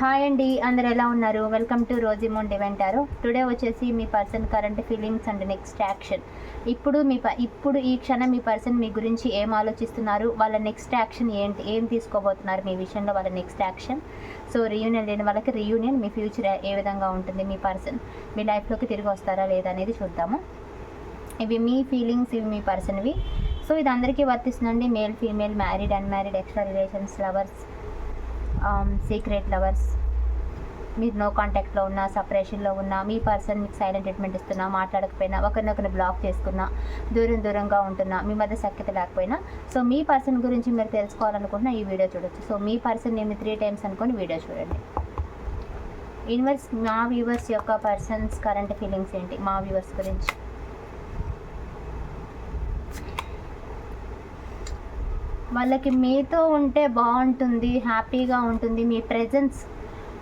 Hi అండి అందరు ఎలా ఉన్నారు? వెల్కమ్ టు రోజీమోన్ డివెంటారు టుడే వచ్చేసి మీ person current feelings and next action ఇప్పుడు మీ ప ఇప్పుడు ఈ క్షణం మీ పర్సన్ మీ గురించి ఏం ఆలోచిస్తున్నారు? వాళ్ళ నెక్స్ట్ యాక్షన్ ఏంటి? ఏం తీసుకోబోతున్నారు? మీ విషయంలో వాళ్ళ నెక్స్ట్ యాక్షన్ సో రీయూనియన్ లేని వాళ్ళకి రీయూనియన్ మీ ఫ్యూచర్ ఏ విధంగా ఉంటుంది మీ పర్సన్ మీ లైఫ్లోకి తిరిగి వస్తారా లేదా అనేది చూద్దాము. ఇవి మీ ఫీలింగ్స్ ఇవి మీ పర్సన్వి సో ఇది అందరికీ వర్తిస్తుందండి. Male female married unmarried extra relations lovers Um, secret lovers మీరు నో కాంటాక్ట్లో ఉన్న సపరేషన్లో ఉన్న మీ పర్సన్ మీకు సైలెంట్ ట్రీట్మెంట్ ఇస్తున్నా మాట్లాడకపోయినా ఒకరినొకరిని బ్లాక్ చేసుకున్నా దూరం దూరంగా ఉంటున్నా మీ మధ్య సఖ్యత లేకపోయినా సో మీ పర్సన్ గురించి మీరు తెలుసుకోవాలనుకుంటున్నా ఈ వీడియో చూడొచ్చు. సో మీ పర్సన్ నేను త్రీ టైమ్స్ అనుకొని వీడియో చూడండి. యూనివర్స్ మా వ్యూవర్స్ యొక్క పర్సన్స్ కరెంట్ ఫీలింగ్స్ ఏంటి? మా వ్యూవర్స్ గురించి. వాళ్ళకి మీతో ఉంటే బాగుంటుంది హ్యాపీగా ఉంటుంది. మీ ప్రెజెన్స్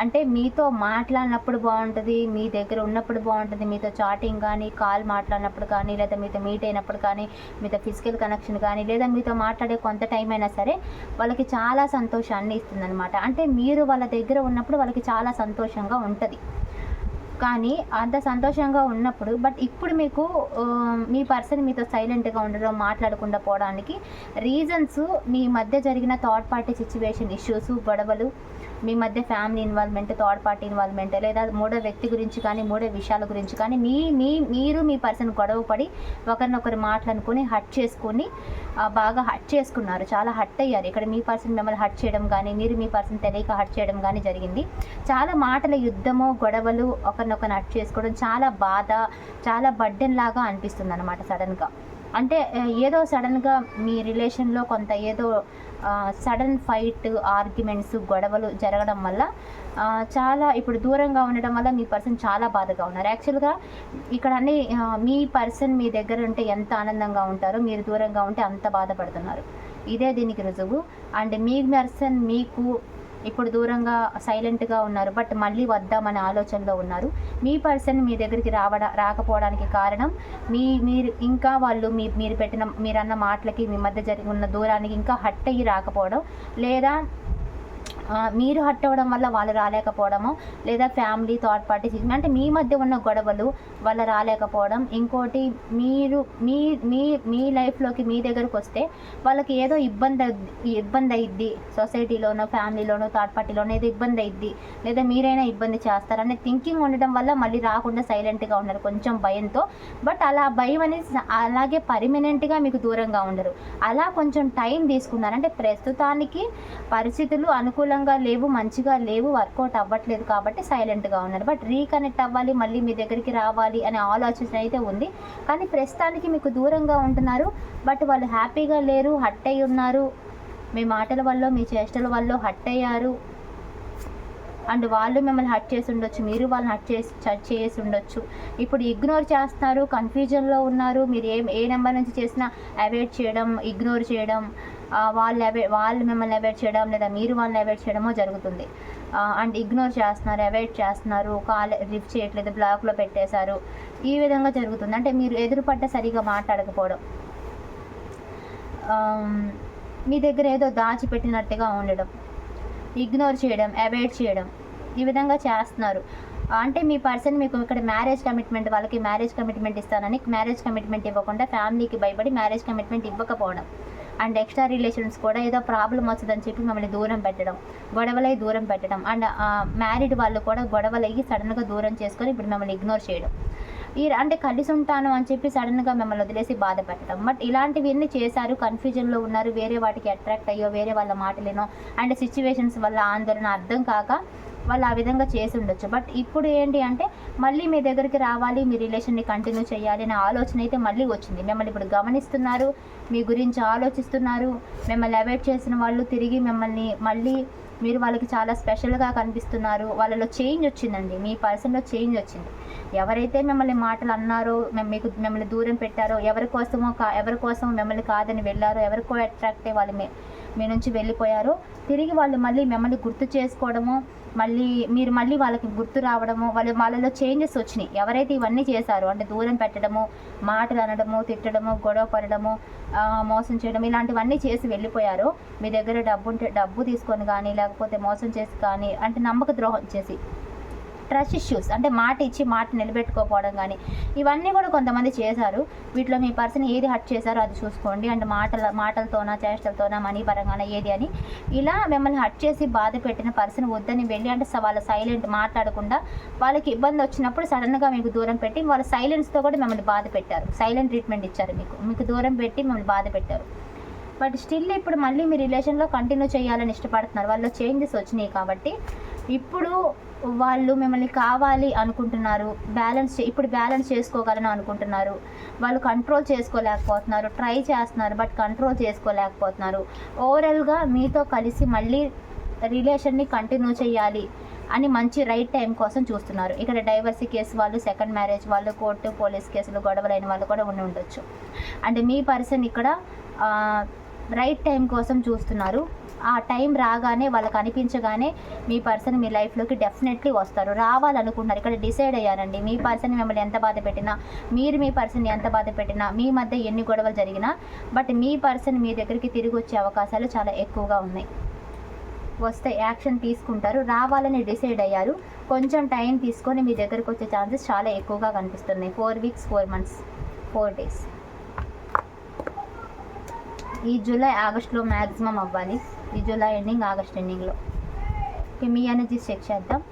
అంటే మీతో మాట్లాడినప్పుడు బాగుంటుంది మీ దగ్గర ఉన్నప్పుడు బాగుంటుంది. మీతో చాటింగ్ కానీ కాల్ మాట్లాడినప్పుడు కానీ లేదా మీతో మీట్ అయినప్పుడు కానీ మీతో ఫిజికల్ కనెక్షన్ కానీ లేదా మీతో మాట్లాడే కొంత టైం అయినా సరే వాళ్ళకి చాలా సంతోషాన్ని ఇస్తుంది అనమాట అంటే మీరు వాళ్ళ దగ్గర ఉన్నప్పుడు వాళ్ళకి చాలా సంతోషంగా ఉంటుంది. కానీ అంత సంతోషంగా ఉన్నప్పుడు బట్ ఇప్పుడు మీకు um, మీ పర్సన్ మీతో సైలెంట్గా ఉండడం మాట్లాడకుండా పోవడానికి రీజన్స్ మీ మధ్య జరిగిన థర్డ్ పార్టీ సిచ్యువేషన్ ఇష్యూస్ గొడవలు మీ మధ్య family involvement third party involvement లేదా మూడో వ్యక్తి గురించి కానీ మూడో విషయాల గురించి కానీ మీ మీ మీరు మీ పర్సన్ గొడవ పడి ఒకరినొకరు మాట్లాడుకొని హట్ చేసుకొని బాగా హట్ చేసుకున్నారు. చాలా హట్ అయ్యారు. ఇక్కడ మీ పర్సన్ మిమ్మల్ని హట్ చేయడం కానీ మీరు మీ పర్సన్ తెలియక హట్ చేయడం కానీ జరిగింది. చాలా మాటల యుద్ధము గొడవలు ఒకరినొకరు హట్ చేసుకోవడం చాలా బాధ చాలా బర్డెన్ లాగా అనిపిస్తుంది అనమాట సడన్గా. అంటే ఏదో సడన్గా మీ రిలేషన్లో కొంత ఏదో సడన్ ఫైట్ ఆర్గ్యుమెంట్స్ గొడవలు జరగడం వల్ల చాలా ఇప్పుడు దూరంగా ఉండడం వల్ల మీ పర్సన్ చాలా బాధగా ఉన్నారు. యాక్చువల్గా ఇక్కడ అన్ని మీ పర్సన్ మీ దగ్గర ఉంటే ఎంత ఆనందంగా ఉంటారో మీరు దూరంగా ఉంటే అంత బాధపడుతున్నారు. ఇదే దీనికి రుజువు. అండ్ మీ పర్సన్ మీకు ఇప్పుడు దూరంగా సైలెంట్గా ఉన్నారు బట్ మళ్ళీ వద్దామనే ఆలోచనలో ఉన్నారు. మీ పర్సన్ మీ దగ్గరికి రావడ రాకపోవడానికి కారణం మీ మీరు ఇంకా వాళ్ళు మీ మీరు పెట్టిన మీరన్న మాటలకి మీ మధ్య జరిగి ఉన్న దూరానికి ఇంకా హట్ అయ్యి రాకపోవడం లేదా మీరు హట్ అవ్వడం వల్ల వాళ్ళు రాలేకపోవడము లేదా ఫ్యామిలీ థర్డ్ పార్టీ అంటే మీ మధ్య ఉన్న గొడవలు వాళ్ళు రాలేకపోవడం ఇంకోటి మీరు మీ మీ మీ లైఫ్లోకి మీ దగ్గరకు వస్తే వాళ్ళకి ఏదో ఇబ్బంది ఇబ్బంది అయ్యిద్ది సొసైటీలోనో ఫ్యామిలీలోనో థర్డ్ పార్టీలోనో ఏదో ఇబ్బంది అయ్యిద్ది లేదా మీరైనా ఇబ్బంది చేస్తారనే థింకింగ్ ఉండడం వల్ల మళ్ళీ రాకుండా సైలెంట్గా ఉన్నారు కొంచెం భయంతో. బట్ అలా భయం అనేది అలాగే పర్మనెంట్గా మీకు దూరంగా ఉండరు. అలా కొంచెం టైం తీసుకున్నారు. అంటే ప్రస్తుతానికి పరిస్థితులు అనుకూల అనుకూలంగా లేవు మంచిగా లేవు వర్కౌట్ అవ్వట్లేదు కాబట్టి సైలెంట్గా ఉన్నారు. బట్ రీకనెక్ట్ అవ్వాలి మళ్ళీ మీ దగ్గరికి రావాలి అనే ఆలోచన అయితే ఉంది. కానీ ప్రస్తుతానికి మీకు దూరంగా ఉంటున్నారు. బట్ వాళ్ళు హ్యాపీగా లేరు హట్ అయి ఉన్నారు. మీ మాటల వల్ల మీ చేష్టల వల్ల హట్ అయ్యారు. అండ్ వాళ్ళు మిమ్మల్ని హట్ చేసి ఉండొచ్చు మీరు వాళ్ళని హట్ చేసి హట్ చేసి ఉండొచ్చు. ఇప్పుడు ఇగ్నోర్ చేస్తున్నారు కన్ఫ్యూజన్లో ఉన్నారు. మీరు ఏ ఏ నెంబర్ నుంచి చేసినా అవాయిడ్ చేయడం ఇగ్నోర్ చేయడం వాళ్ళు అవే వాళ్ళు మిమ్మల్ని అవాయిడ్ చేయడం లేదా మీరు వాళ్ళని అవాయిడ్ చేయడమో జరుగుతుంది. అండ్ ఇగ్నోర్ చేస్తున్నారు అవాయిడ్ చేస్తున్నారు కాల్ లిఫ్ట్ చేయట్లేదు బ్లాక్లో పెట్టేశారు. ఈ విధంగా జరుగుతుంది. అంటే మీరు ఎదురుపడ్డ సరిగా మాట్లాడకపోవడం. మీ దగ్గర ఏదో దాచిపెట్టినట్టుగా ఉండడం. ఇగ్నోర్ చేయడం అవాయిడ్ చేయడం. ఈ విధంగా చేస్తున్నారు. అంటే మీ పర్సన్ మీకు ఇక్కడ మ్యారేజ్ కమిట్మెంట్ వాళ్ళకి మ్యారేజ్ కమిట్మెంట్ ఇస్తానని మ్యారేజ్ కమిట్మెంట్ ఇవ్వకుండా ఫ్యామిలీకి భయపడి మ్యారేజ్ కమిట్మెంట్ ఇవ్వకపోవడం. అండ్ ఎక్స్ట్రా రిలేషన్స్ కూడా ఏదో ప్రాబ్లం వస్తుందని చెప్పి మమ్మల్ని దూరం పెట్టడం గొడవలై దూరం పెట్టడం అండ్ మ్యారీడ్ వాళ్ళు కూడా గొడవలయ్యి సడన్గా దూరం చేసుకొని ఇప్పుడు మిమ్మల్ని ఇగ్నోర్ చేయడం. ఈ అంటే కలిసి ఉంటాను అని చెప్పి సడన్గా మిమ్మల్ని వదిలేసి బాధ పెట్టడం. బట్ ఇలాంటివన్నీ చేశారు కన్ఫ్యూజన్లో ఉన్నారు వేరే వాటికి అట్రాక్ట్ అయ్యో వేరే వాళ్ళ మాటలేనో అండ్ సిచ్యువేషన్స్ వల్ల ఆందోళన అర్థం కాక వాళ్ళు ఆ విధంగా చేసి ఉండొచ్చు. బట్ ఇప్పుడు ఏంటి అంటే మళ్ళీ మీ దగ్గరికి రావాలి మీ రిలేషన్ని కంటిన్యూ చేయాలి అనే ఆలోచన అయితే మళ్ళీ వచ్చింది. మిమ్మల్ని ఇప్పుడు గమనిస్తున్నారు మీ గురించి ఆలోచిస్తున్నారు మిమ్మల్ని అవాయిడ్ చేసిన వాళ్ళు తిరిగి మిమ్మల్ని మళ్ళీ మీరు వాళ్ళకి చాలా స్పెషల్గా కనిపిస్తున్నారు. వాళ్ళలో చేంజ్ వచ్చిందండి. మీ పర్సన్లో చేంజ్ వచ్చింది. ఎవరైతే మిమ్మల్ని మాటలు అన్నారో మీకు మిమ్మల్ని దూరం పెట్టారో ఎవరి కోసమో కా ఎవరి కోసం మిమ్మల్ని కాదని వెళ్ళారో ఎవరికో అట్రాక్ట్ అయ్యి వాళ్ళు మీ మీ నుంచి వెళ్ళిపోయారో తిరిగి వాళ్ళు మళ్ళీ మిమ్మల్ని గుర్తు చేసుకోవడము మళ్ళీ మీరు మళ్ళీ వాళ్ళకి గుర్తు రావడము వాళ్ళు వాళ్ళలో చేంజెస్ వచ్చినాయి. ఎవరైతే ఇవన్నీ చేశారో అంటే దూరం పెట్టడము మాటలు అనడము తిట్టడము గొడవ పడడము మోసం చేయడం ఇలాంటివన్నీ చేసి వెళ్ళిపోయారో. మీ దగ్గర డబ్బు ఉంటే డబ్బు తీసుకొని కానీ లేకపోతే మోసం చేసి కానీ అంటే నమ్మక ద్రోహం చేసి. ట్రస్ట్ ఇష్యూస్ అంటే మాట ఇచ్చి మాట నిలబెట్టుకోపోవడం కానీ ఇవన్నీ కూడా కొంతమంది చేశారు. వీటిలో మీ పర్సన్ ఏది హట్ చేశారో అది చూసుకోండి. అంటే మాటల మాటలతోనా చేష్టలతోనా మనీ పరంగానా ఏది అని. ఇలా మిమ్మల్ని హట్ చేసి బాధ పెట్టిన పర్సన్ వద్దని వెళ్ళి అంటే వాళ్ళ సైలెంట్ మాట్లాడకుండా వాళ్ళకి ఇబ్బంది వచ్చినప్పుడు సడన్గా మీకు దూరం పెట్టి వాళ్ళ సైలెన్స్తో కూడా మిమ్మల్ని బాధ పెట్టారు. సైలెంట్ ట్రీట్మెంట్ ఇచ్చారు మీకు. మీకు దూరం పెట్టి మిమ్మల్ని బాధ పెట్టారు. బట్ స్టిల్ ఇప్పుడు మళ్ళీ మీ రిలేషన్లో కంటిన్యూ చేయాలని ఇష్టపడుతున్నారు. వాళ్ళు చేంజెస్ వచ్చినాయి కాబట్టి ఇప్పుడు వాళ్ళు మిమ్మల్ని కావాలి అనుకుంటున్నారు బ్యాలెన్స్ చే- ఇప్పుడు బ్యాలెన్స్ చేసుకోగలను అనుకుంటున్నారు. వాళ్ళు కంట్రోల్ చేసుకోలేకపోతున్నారు ట్రై చేస్తున్నారు బట్ కంట్రోల్ చేసుకోలేకపోతున్నారు. ఓవరాల్గా మీతో కలిసి మళ్ళీ రిలేషన్ని కంటిన్యూ చేయాలి అని మంచి రైట్ టైం కోసం చూస్తున్నారు. ఇక్కడ డైవర్సీ కేసు వాళ్ళు సెకండ్ మ్యారేజ్ వాళ్ళు కోర్టు పోలీస్ కేసులు గొడవలైన వాళ్ళు కూడా ఉండి ఉండొచ్చు. అంటే మీ పర్సన్ ఇక్కడ రైట్ టైం కోసం చూస్తున్నారు. ఆ టైం రాగానే వాళ్ళకి అనిపించగానే మీ పర్సన్ మీ లైఫ్లోకి డెఫినెట్లీ వస్తారు. రావాలనుకుంటున్నారు. ఇక్కడ డిసైడ్ అయ్యారండి. మీ పర్సన్ మిమ్మల్ని ఎంత బాధ పెట్టినా మీరు మీ పర్సన్ ఎంత బాధ పెట్టినా మీ మధ్య ఎన్ని గొడవలు జరిగినా బట్ మీ పర్సన్ మీ దగ్గరికి తిరిగి వచ్చే అవకాశాలు చాలా ఎక్కువగా ఉన్నాయి. వస్తే యాక్షన్ తీసుకుంటారు. రావాలని డిసైడ్ అయ్యారు. కొంచెం టైం తీసుకొని మీ దగ్గరకు వచ్చే ఛాన్సెస్ చాలా ఎక్కువగా కనిపిస్తున్నాయి. Four weeks four months four days. ఈ జూలై ఆగస్ట్లో మ్యాక్సిమం అవ్వాలి. ఈ జూలై ఎండింగ్ ఆగస్ట్ ఎండింగ్లో. ఓకే మీ ఎనర్జీస్ చెక్ చేద్దాం.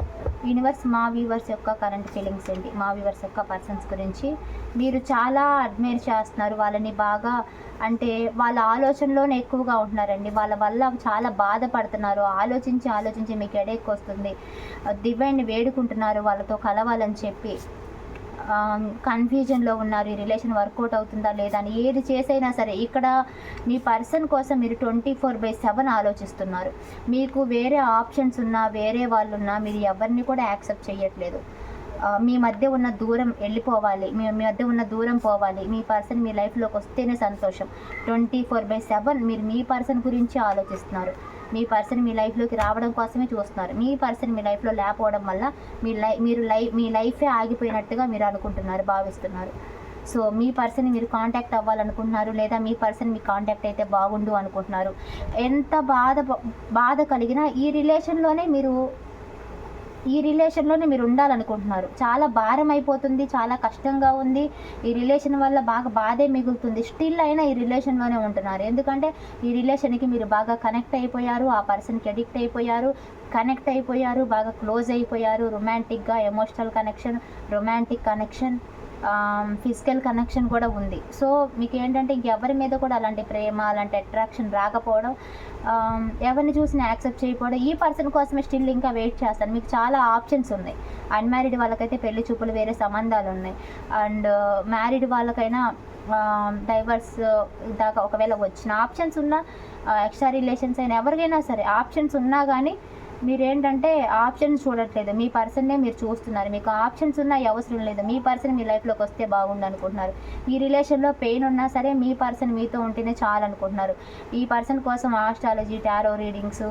యూనివర్స్ మా వ్యూవర్స్ యొక్క కరెంట్ ఫీలింగ్స్ ఏంటి? మా వ్యూవర్స్ యొక్క పర్సన్స్ గురించి. మీరు చాలా అడ్మైర్ చేస్తున్నారు. వాళ్ళని బాగా అంటే వాళ్ళ ఆలోచనలోనే ఎక్కువగా ఉంటున్నారండి. వాళ్ళ వల్ల చాలా బాధపడుతున్నారు. ఆలోచించి ఆలోచించి మీకు ఎడెక్కి వస్తుంది. దివ్యాన్ని వేడుకుంటున్నారు. వాళ్ళతో కలవాలని చెప్పి. కన్ఫ్యూజన్లో ఉన్నారు ఈ రిలేషన్ వర్కౌట్ అవుతుందా లేదా అని ఏది చేసైనా సరే ఇక్కడ మీ పర్సన్ కోసం మీరు ట్వంటీ ఫోర్ బై సెవెన్ ఆలోచిస్తున్నారు. మీకు వేరే ఆప్షన్స్ ఉన్నా వేరే వాళ్ళు ఉన్నా మీరు ఎవరిని కూడా యాక్సెప్ట్ చేయట్లేదు మీ మధ్య ఉన్న దూరం వెళ్ళిపోవాలి. మీ మీ మధ్య ఉన్న దూరం పోవాలి. మీ పర్సన్ మీ లైఫ్లోకి వస్తేనే సంతోషం. ట్వంటీ ఫోర్ బై సెవెన్ మీరు మీ పర్సన్ గురించి ఆలోచిస్తున్నారు. మీ పర్సన్ మీ లైఫ్లోకి రావడం కోసమే చూస్తున్నారు. మీ పర్సన్ మీ లైఫ్లో లేకపోవడం వల్ల మీ లై మీరు లై మీ లైఫే ఆగిపోయినట్టుగా మీరు అనుకుంటున్నారు భావిస్తున్నారు. సో మీ పర్సన్ మీరు కాంటాక్ట్ అవ్వాలనుకుంటున్నారు లేదా మీ పర్సన్ మీ కాంటాక్ట్ అయితే బాగుండు అనుకుంటున్నారు. ఎంత బాధ బాధ కలిగినా ఈ రిలేషన్లోనే మీరు ఈ రిలేషన్లోనే మీరు ఉండాలనుకుంటున్నారు. చాలా భారం అయిపోతుంది చాలా కష్టంగా ఉంది. ఈ రిలేషన్ వల్ల బాగా బాధే మిగులుతుంది. స్టిల్ అయినా ఈ రిలేషన్లోనే ఉంటున్నారు. ఎందుకంటే ఈ రిలేషన్కి మీరు బాగా కనెక్ట్ అయిపోయారు ఆ పర్సన్కి అడిక్ట్ అయిపోయారు కనెక్ట్ అయిపోయారు బాగా క్లోజ్ అయిపోయారు. రొమాంటిక్గా emotional connection romantic connection. Physical connection కూడా ఉంది. సో మీకు ఏంటంటే ఇంకెవరి మీద కూడా అలాంటి ప్రేమ అలాంటి అట్రాక్షన్ రాకపోవడం ఎవరిని చూసినా యాక్సెప్ట్ చేయకపోవడం ఈ పర్సన్ కోసమే స్టిల్ ఇంకా వెయిట్ చేస్తాను. మీకు చాలా ఆప్షన్స్ ఉన్నాయి. అన్మ్యారీడ్ వాళ్ళకైతే పెళ్ళి చూపులు వేరే సంబంధాలు ఉన్నాయి. అండ్ మ్యారీడ్ uh, వాళ్ళకైనా డైవర్స్ దాకా ఒకవేళ వచ్చిన ఆప్షన్స్ ఉన్న ఎక్స్ట్రా రిలేషన్స్ అయినా ఎవరికైనా సరే ఆప్షన్స్ ఉన్నా కానీ మీరేంటంటే ఆప్షన్స్ చూడట్లేదు. మీ పర్సన్నే మీరు చూస్తున్నారు. మీకు ఆప్షన్స్ ఉన్నా అవసరం లేదు. మీ పర్సన్ మీ లైఫ్లోకి వస్తే బాగుండు అనుకుంటున్నారు ఈ రిలేషన్లో పెయిన్ ఉన్నా సరే మీ పర్సన్ మీతో ఉంటేనే చాలు అనుకుంటున్నారు ఈ పర్సన్ కోసం ఆస్ట్రాలజీ టారో రీడింగ్స్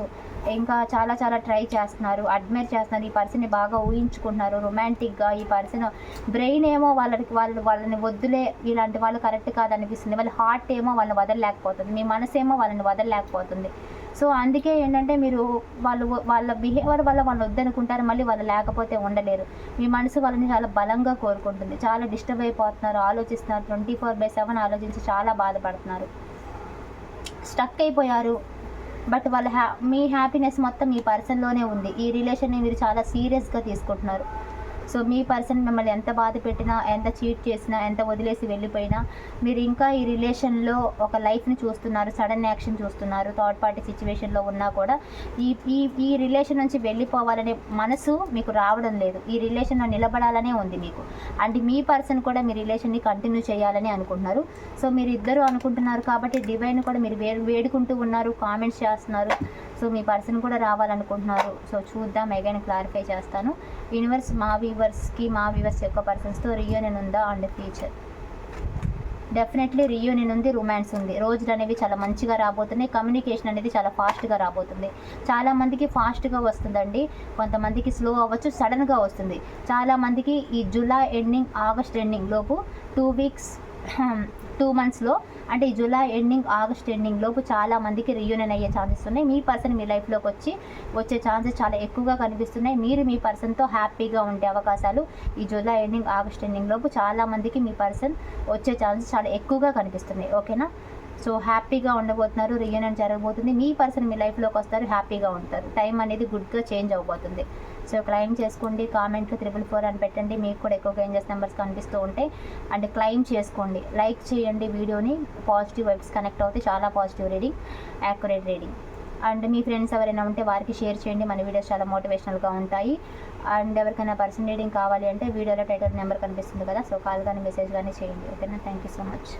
ఇంకా చాలా చాలా ట్రై చేస్తున్నారు. అడ్మైర్ చేస్తున్నారు. ఈ పర్సన్ని బాగా ఊహించుకుంటున్నారు. రొమాంటిక్గా ఈ పర్సన్ బ్రెయిన్ ఏమో వాళ్ళకి వాళ్ళు వాళ్ళని వద్దులే. ఇలాంటి వాళ్ళు కరెక్ట్ కాదనిపిస్తుంది. వాళ్ళ హార్ట్ ఏమో వాళ్ళని వదలలేకపోతుంది. మీ మనసు ఏమో వాళ్ళని వదలలేకపోతుంది. సో అందుకే ఏంటంటే మీరు వాళ్ళు వాళ్ళ బిహేవియర్ వల్ల వాళ్ళు వద్దనుకుంటారు మళ్ళీ వాళ్ళు లేకపోతే ఉండలేరు. మీ మనసు వాళ్ళని చాలా బలంగా కోరుకుంటుంది. చాలా డిస్టర్బ్ అయిపోతున్నారు ఆలోచిస్తున్నారు. ట్వంటీ ఫోర్ బై సెవెన్ ఆలోచించి చాలా బాధపడుతున్నారు. స్టక్ అయిపోయారు. బట్ వాళ్ళ హ్యా మీ హ్యాపీనెస్ మొత్తం మీ పర్సన్లోనే ఉంది. ఈ రిలేషన్ని మీరు చాలా సీరియస్గా తీసుకుంటున్నారు. సో మీ పర్సన్ మిమ్మల్ని ఎంత బాధ పెట్టినా ఎంత చీట్ చేసినా ఎంత వదిలేసి వెళ్ళిపోయినా మీరు ఇంకా ఈ రిలేషన్లో ఒక లైఫ్ని చూస్తున్నారు సడన్ యాక్షన్ చూస్తున్నారు థర్డ్ పార్టీ సిచ్యువేషన్లో ఉన్నా కూడా ఈ ఈ ఈ రిలేషన్ నుంచి వెళ్ళిపోవాలనే మనసు మీకు రావడం లేదు. ఈ రిలేషన్లో నిలబడాలనే ఉంది మీకు. అంటే మీ పర్సన్ కూడా మీ రిలేషన్ని కంటిన్యూ చేయాలని అనుకుంటున్నారు. సో మీరు ఇద్దరు అనుకుంటున్నారు కాబట్టి డివైన్ కూడా మీరు వేడు వేడుకుంటూ ఉన్నారు కామెంట్స్ చేస్తున్నారు. సో మీ పర్సన్ కూడా రావాలనుకుంటున్నారు. సో చూద్దాం అగైన్ క్లారిఫై చేస్తాను. యూనివర్స్ మా వ్యూవర్స్కి మా వ్యూవర్స్ యొక్క పర్సన్స్తో రియూనియన్ ఉందా అండ్ ఫ్యూచర్ డెఫినెట్లీ రీయూనియన్ ఉంది రొమాన్స్ ఉంది. రోజులు అనేవి చాలా మంచిగా రాబోతున్నాయి కమ్యూనికేషన్ అనేది చాలా ఫాస్ట్గా రాబోతుంది. చాలామందికి ఫాస్ట్గా వస్తుందండి కొంతమందికి స్లో అవ్వచ్చు సడన్గా వస్తుంది. చాలామందికి ఈ జూలై ఎండింగ్ ఆగస్ట్ ఎండింగ్ లోపు టూ వీక్స్ టూ మంత్స్లో అంటే ఈ జూలై ఎండింగ్ ఆగస్ట్ ఎండింగ్ లోపు చాలా మందికి రీయూనియన్ అయ్యే ఛాన్సెస్ ఉన్నాయి. మీ పర్సన్ మీ లైఫ్లోకి వచ్చి వచ్చే ఛాన్సెస్ చాలా ఎక్కువగా కనిపిస్తున్నాయి. మీరు మీ పర్సన్తో హ్యాపీగా ఉండే అవకాశాలు ఈ జూలై ఎండింగ్ ఆగస్ట్ ఎండింగ్ లోపు చాలా మందికి మీ పర్సన్ వచ్చే ఛాన్సెస్ చాలా ఎక్కువగా కనిపిస్తున్నాయి. ఓకేనా సో హ్యాపీగా ఉండబోతున్నారు రీయూనియన్ జరగబోతుంది. మీ పర్సన్ మీ లైఫ్లోకి వస్తారు హ్యాపీగా ఉంటారు. టైం అనేది గుడ్గా చేంజ్ అవ్వబోతుంది. సో క్లెయిమ్ చేసుకోండి కామెంట్లు త్రిబుల్ ఫోర్ అని పెట్టండి. మీకు కూడా ఎక్కువగా ఏంజెస్ నెంబర్స్ కనిపిస్తూ ఉంటాయి అండ్ క్లెయిమ్ చేసుకోండి. లైక్ చేయండి వీడియోని. పాజిటివ్ వైబ్స్ కనెక్ట్ అవుతాయి చాలా positive reading accurate reading. And me friends ఎవరైనా ఉంటే వారికి షేర్ చేయండి. మన వీడియోస్ చాలా మోటివేషనల్గా ఉంటాయి. అండ్ ఎవరికైనా పర్సన్ రీడింగ్ కావాలి అంటే వీడియోలో టైటిల్ నెంబర్ కనిపిస్తుంది కదా సో కాల్ కానీ మెసేజ్ కానీ చేయండి. ఓకేనా? Thank you so much.